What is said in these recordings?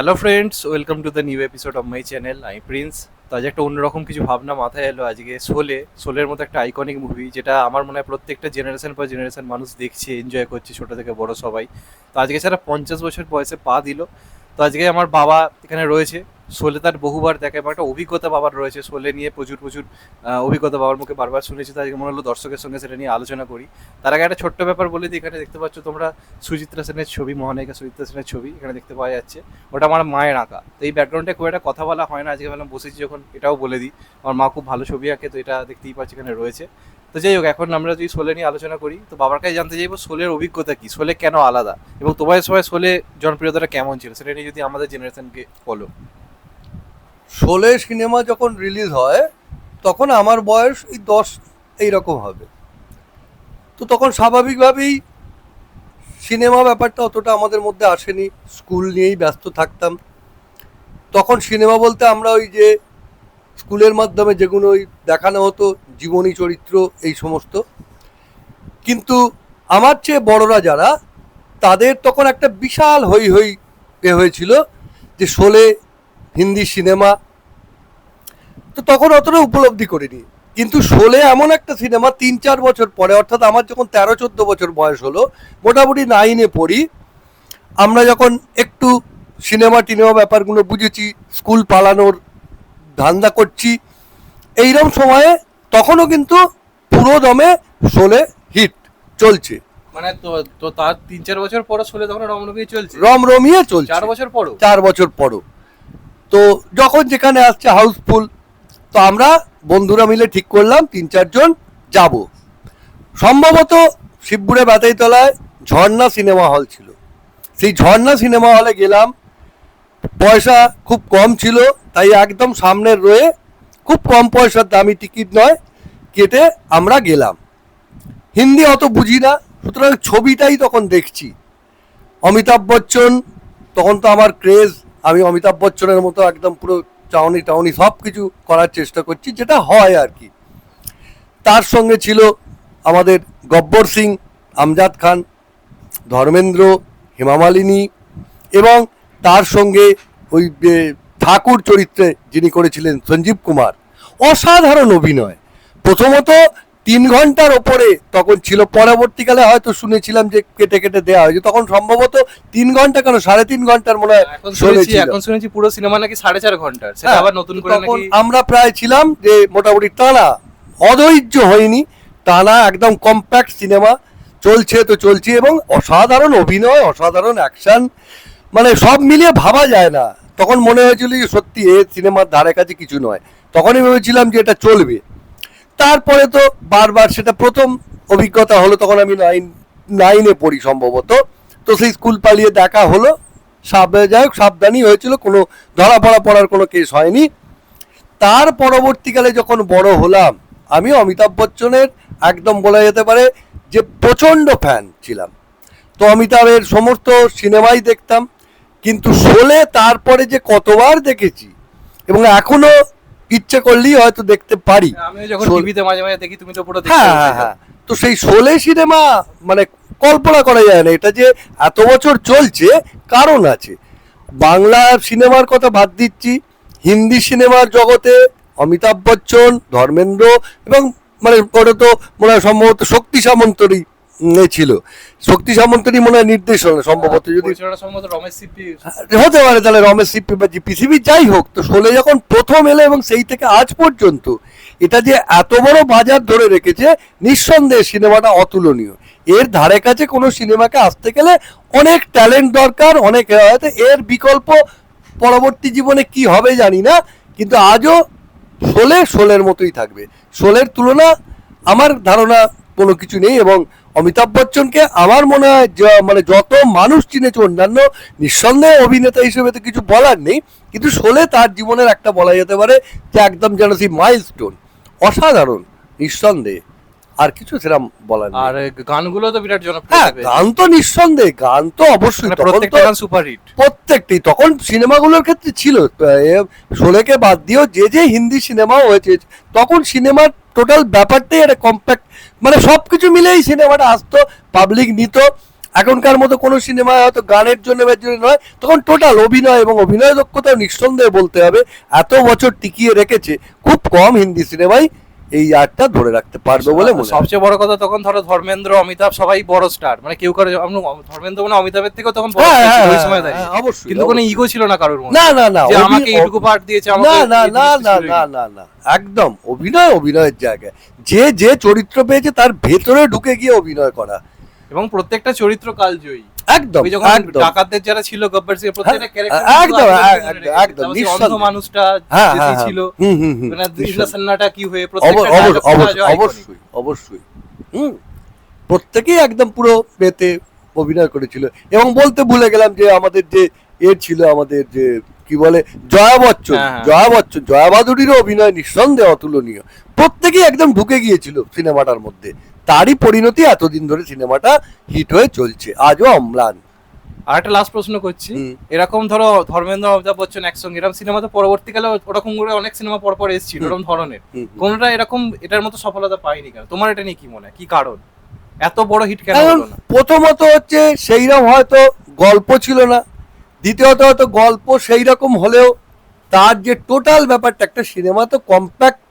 Hello friends welcome to the new episode of my channel I Prince তো আজ একটা অন্যরকম কিছু ভাবনা মাথায় এলো আজকে সোলে সোলের মতো একটা আইকনিক মুভি যেটা আমার মনে হয় প্রত্যেকটা জেনারেশন পর জেনারেশন মানুষ দেখছে এনজয় করছে, ছোটো থেকে বড় সবাই। তো আজকে সেটা পঞ্চাশ বছর বয়সে পা দিল। তো আজকে আমার বাবা এখানে রয়েছে। সোলে তার বহুবার দেখা এবং একটা অভিজ্ঞতা বাবার রয়েছে। শোলে নিয়ে প্রচুর প্রচুর অভিজ্ঞতা বাবার মুখে বারবার শুনেছি। তো আজকে মনে হলো দর্শকের সঙ্গে সেটা নিয়ে আলোচনা করি। তার আগে একটা ছোট্ট ব্যাপার বলে দিই, এখানে দেখতে পাচ্ছ তোমরা সুচিত্রা সেনের ছবি, মহানায়িকা সুচিত্রা সেনের ছবি এখানে দেখতে পাওয়া যাচ্ছে। ওটা আমার মায়ের আঁকা। তো এই ব্যাকগ্রাউন্ডে খুব একটা কথা বলা হয় না। আজকে ভাবলাম বসেছি যখন, এটাও বলে দিই। আমার মা খুব ভালো ছবি আঁকে, তো এটা দেখতেই পাচ্ছি এখানে রয়েছে। তো যাই হোক, এখন আমরা যদি শোলে নিয়ে আলোচনা করি, তো বাবার কাছে জানতে চাইব শোলের অভিজ্ঞতা কি? শোলে কেন আলাদা? এবং তোমার সময় শোলে জনপ্রিয়তাটা কেমন ছিল? সেটা নিয়ে যদি আমাদের জেনারেশনকে বলো। শোলে সিনেমা যখন রিলিজ হয়, তখন আমার বয়স এই দশ এইরকম হবে। তো তখন স্বাভাবিকভাবেই সিনেমা ব্যাপারটা অতটা আমাদের মধ্যে আসেনি। স্কুল নিয়েই ব্যস্ত থাকতাম। তখন সিনেমা বলতে আমরা ওই যে স্কুলের মাধ্যমে যেগুলো ওই দেখানো হতো, জীবনী চরিত্র, এই সমস্ত। কিন্তু আমার চেয়ে বড়রা যারা, তাদের তখন একটা বিশাল হই হই হয়েছিল যে শোলে হিন্দি সিনেমা তো তখন অতটা উপলব্ধি করিনি। কিন্তু শোলে এমন একটা সিনেমা তিন চার বছর পরে অর্থাৎ আমার যখন তেরো চোদ্দ বছর বয়স হলো মোটামুটি নাইনে পড়ি। আমরা যখন একটু সিনেমা টিনেমা ব্যাপারগুলো বুঝেছি স্কুল পালানোর ধান্দা করছি এইরকম সময়ে তখনও কিন্তু পুরো দমে শোলে হিট চলছে। মানে তো তো তার তিন চার বছর পরে শোলে তখন রমরমিয়ে চলছে? রমরমিয়ে চলছে। চার বছর পরও? চার বছর পরও। তো যখন যেখানে আসছে হাউসফুল, তো আমরা বন্ধুরা মিলে ঠিক করলাম তিন চারজন যাব। সম্ভবত শিবপুরে বাতাইতলায় ঝর্ণা সিনেমা হল ছিল। সেই ঝর্ণা সিনেমা হলে গেলাম, পয়সা খুব কম ছিল, তাই একদম সামনের রয়ে খুব কম পয়সার দামি টিকিট নয়, কেটে আমরা গেলাম। হিন্দি অত বুঝি না, সুতরাং ছবিটাই তখন দেখছি। অমিতাভ বচ্চন, তখন তো আমার ক্রেজ আমি অমিতাভ বচ্চনের মতো একদম পুরো চাউনি টাউনি সব কিছু করার চেষ্টা করছি, যেটা হয় আর কি। তার সঙ্গে ছিল আমাদের গব্বর সিং, আমজাদ খান, ধর্মেন্দ্র হেমামালিনী এবং তার সঙ্গে ওই ঠাকুর চরিত্রে যিনি করেছিলেন সঞ্জীব কুমার। অসাধারণ অভিনয়। প্রথমত তিন ঘণ্টার ওপরে তখন ছিল। পরবর্তীকালে হয়তো শুনেছিলাম যে কেটে কেটে দেওয়া হয়েছে। তখন সম্ভবত তিন ঘণ্টা কেন? সাড়ে তিন ঘণ্টার মনে হয় শুনেছি এখন শুনেছি পুরো সিনেমা নাকি সাড়ে চার ঘণ্টার সেটা হ্যাঁ, আবার নতুন করে তখন আমরা প্রায় ছিলাম যে মোটামুটি টানা অধৈর্য হয়নি। টানা একদম কম্প্যাক্ট সিনেমা চলছে তো চলছে এবং অসাধারণ অভিনয় অসাধারণ অ্যাকশন মানে সব মিলিয়ে ভাবা যায় না। তখন মনে হয়েছিল যে সত্যি এ সিনেমার ধারে কাছে কিছু নয়। তখনই ভেবেছিলাম যে এটা চলবে। তারপরে তো বারবার সেটা প্রথম অভিজ্ঞতা হলো, তখন আমি নাইন নাইনে পড়ি সম্ভবত। তো সেই স্কুল পালিয়ে দেখা হলো। সাব যাই হোক সাবধানই হয়েছিল, কোনো ধরা পড়া পড়ার কোনো কেস হয়নি। তার পরবর্তীকালে যখন বড় হলাম আমি অমিতাভ বচ্চনের একদম বলা যেতে পারে যে প্রচণ্ড ফ্যান ছিলাম। তো অমিতাভের সমস্ত সিনেমাই দেখতাম, কিন্তু শোলে তারপরে যে কতবার দেখেছি, এবং এখনও ইচ্ছে করলেই হয়তো দেখতে পারি। আমিও যখন টিভিতে মাঝে মাঝে দেখি তুমি তো পুরো হ্যাঁ হ্যাঁ হ্যাঁ। তো সেই শোলে সিনেমা মানে কল্পনা করা যায় না। এটা যে এত বছর চলছে কারণ আছে। বাংলা সিনেমার কথা বাদ দিচ্ছি। হিন্দি সিনেমার জগতে অমিতাভ বচ্চন ধর্মেন্দ্র এবং মানে ওটা তো মনে হয় সম্ভবত শক্তি এ ছিল। শক্তি সামন্তরই মনে হয় নির্দেশনা সম্ভবত যদি হতে পারে তাহলে রমেশ সিপি বা পিসিবি যাই হোক তো শোলে যখন প্রথম এলো এবং সেই থেকে আজ পর্যন্ত এটা যে এত বড় বাজার ধরে রেখেছে নিঃসন্দেহে সিনেমাটা অতুলনীয়। এর ধারে কাছে কোনো সিনেমাকে আসতে গেলে অনেক ট্যালেন্ট দরকার অনেক হয়তো এর বিকল্প পরবর্তী জীবনে কি হবে জানি না কিন্তু আজও শোলে শোলের মতোই থাকবে। শোলের তুলনা আমার ধারণা কোনো কিছু নেই এবং অমিতাভ বচ্চনকে আমার মনে হয় মানে যত মানুষ চিনেছে অন্যান্য, নিঃসন্দেহে অভিনেতা হিসেবে তো কিছু বলার নেই, কিন্তু শোলে তার জীবনের একটা বলা যেতে পারে যে একদম যেন সেই মাইলস্টোন অসাধারণ, নিঃসন্দেহে। আর কিছু সেরকম বলার আর গানগুলো তো বিরাট জনপ্রিয় হ্যাঁ গান তো নিঃসন্দেহে গান তো অবশ্যই মানে প্রত্যেকটা গান সুপারহিট প্রত্যেকটি তখন সিনেমাগুলোর ক্ষেত্রে ছিল শোলেকে বাদ দিয়েও যে যে হিন্দি সিনেমাও হয়েছে তখন সিনেমার টোটাল ব্যাপারটাই একটা কম্প্যাক্ট মানে সব কিছু মিলেই সিনেমাটা আসতো পাবলিক নিত। এখনকার মতো কোনো সিনেমায় হয়তো গানের জন্য জন্য নয় তখন টোটাল অভিনয় এবং অভিনয় দক্ষতা নিঃসন্দেহে বলতে হবে এত বছর টিকিয়ে রেখেছে খুব কম হিন্দি সিনেমায় এই আর্টটা ধরে রাখতে পারবে বলে মনে সবচেয়ে বড় কথা তখন ধরো ধর্মেন্দ্র অমিতাভ সবাই বড় স্টার মানে কেউ কারও ধর্মেন্দ্র মানে অমিতাভের থেকেও তখন বড় হ্যাঁ, হ্যাঁ, ওই সময় দাঁড়িয়ে। হ্যাঁ, অবশ্যই, কিন্তু কোনো ইগো ছিল না কারোর মধ্যে। না না না আমাকে এইটুকু পার্ট দিয়েছে আমাকে না না না না না না না একদম অভিনয় অভিনয়ের জায়গায়। যে যে চরিত্র পেয়েছে তার ভেতরে ঢুকে গিয়ে অভিনয় করা। এবং প্রত্যেকটা চরিত্র কালজয়ী। একদম একদম। ডাকাতদের যারা ছিল গব্বর সিং প্রত্যেকটা হ্যাঁ, ক্যারেক্টার একদম, মানুষটা হ্যাঁ যে হ্যাঁ। ছিল মানে দিশা সান্নাটা কি হয়ে প্রত্যেকটা। অবশ্যই অবশ্যই। হুম প্রত্যেকেই একদম পুরো পেতে অভিনয় করেছিল। এবং বলতে ভুলে গেলাম যে আমাদের যে এর ছিল আমাদের যে কি বলে জয়া বচ্চন। জয়া বচ্চন জয়া বাদুড়িরও অভিনয় নিঃসন্দেহে অতুলনীয়। প্রত্যেকেই একদম ঢুকে গিয়েছিল সিনেমাটার মধ্যে। তারই পরিণতি এতদিন ধরে সিনেমাটা হিট হয়ে চলছে। আজও অম্লান। আর একটা লাস্ট প্রশ্ন করছি। এরকম ধরো ধর্মেন্দ্র অমিতাভ বচ্চন একসঙ্গে এরকম সিনেমা তো পরবর্তীকালে ওরকম করে অনেক সিনেমা পর পর এসেছিল এরকম ধরনের। কোনটা এরকম এটার মতো সফলতা পায়নি কেন? তোমার এটা নিয়ে কি মনে হয়? কি কারণ? এত বড় হিট কেন হলো না? প্রথমত হচ্ছে সেইরকম হয়তো গল্প ছিল না। দ্বিতীয়ত হয়তো গল্প সেই রকম হলেও তার যে টোটাল ব্যাপারটা একটা সিনেমা তো কম্প্যাক্ট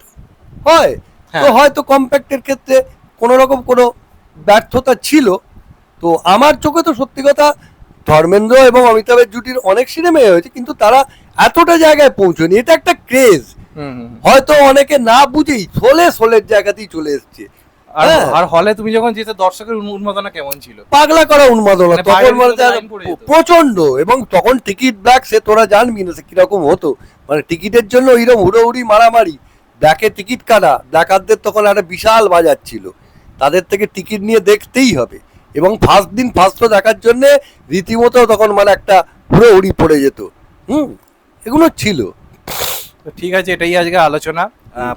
হয়। তো হ্যাঁ। হয়তো কম্প্যাক্টের ক্ষেত্রে কোনো রকম কোনো ব্যর্থতা ছিল। তো আমার চোখে তো সত্যি কথা ধর্মেন্দ্র এবং অমিতাভের জুটির অনেক সিনেমাই হয়েছে কিন্তু তারা এতটা জায়গায় পৌঁছয়নি। এটা একটা ক্রেজ। হয়তো অনেকে না বুঝেই সোলে সোলের জায়গাতেই চলে এসছে। আর হ্যাঁ। হলে তুমি যখন যেতে দর্শকের উন্মাদনা কেমন ছিল? পাগলা করা উন্মাদনা। মানে তখন। প্রচণ্ড এবং তখন টিকিট ব্ল্যাক সে তোরা জানবি না সে কীরকম হতো। মানে টিকিটের জন্য ওইরকম হুড়োহুড়ি মারামারি। ব্ল্যাকে টিকিট কাটা। ব্ল্যাকারদের তখন একটা বিশাল বাজার ছিল। তাদের থেকে টিকিট নিয়ে দেখতেই হবে। এবং ফার্স্ট দিন ফার্স্ট দেখার জন্য রীতিমতো তখন মানে একটা হুড়োহুড়ি পড়ে যেত। হুম, এগুলো ছিল। তো ঠিক আছে, এটাই আজকে আলোচনা।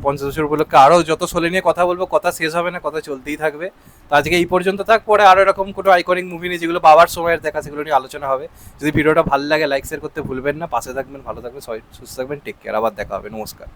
পঞ্চাশ বছর উপলক্ষে আরও যত সোলে নিয়ে কথা বলব, কথা শেষ হবে না, কথা চলতেই থাকবে। তো আজকে এই পর্যন্ত থাক, পরে আরও এরকম কোনো আইকনিক মুভি নিয়ে যেগুলো বাবার সময়ের দেখা, সেগুলো নিয়ে আলোচনা হবে। যদি ভিডিওটা ভালো লাগে লাইক শেয়ার করতে ভুলবেন না। পাশে থাকবেন, ভালো থাকবেন সুস্থ থাকবেন টেক কেয়ার আবার দেখা হবে। নমস্কার।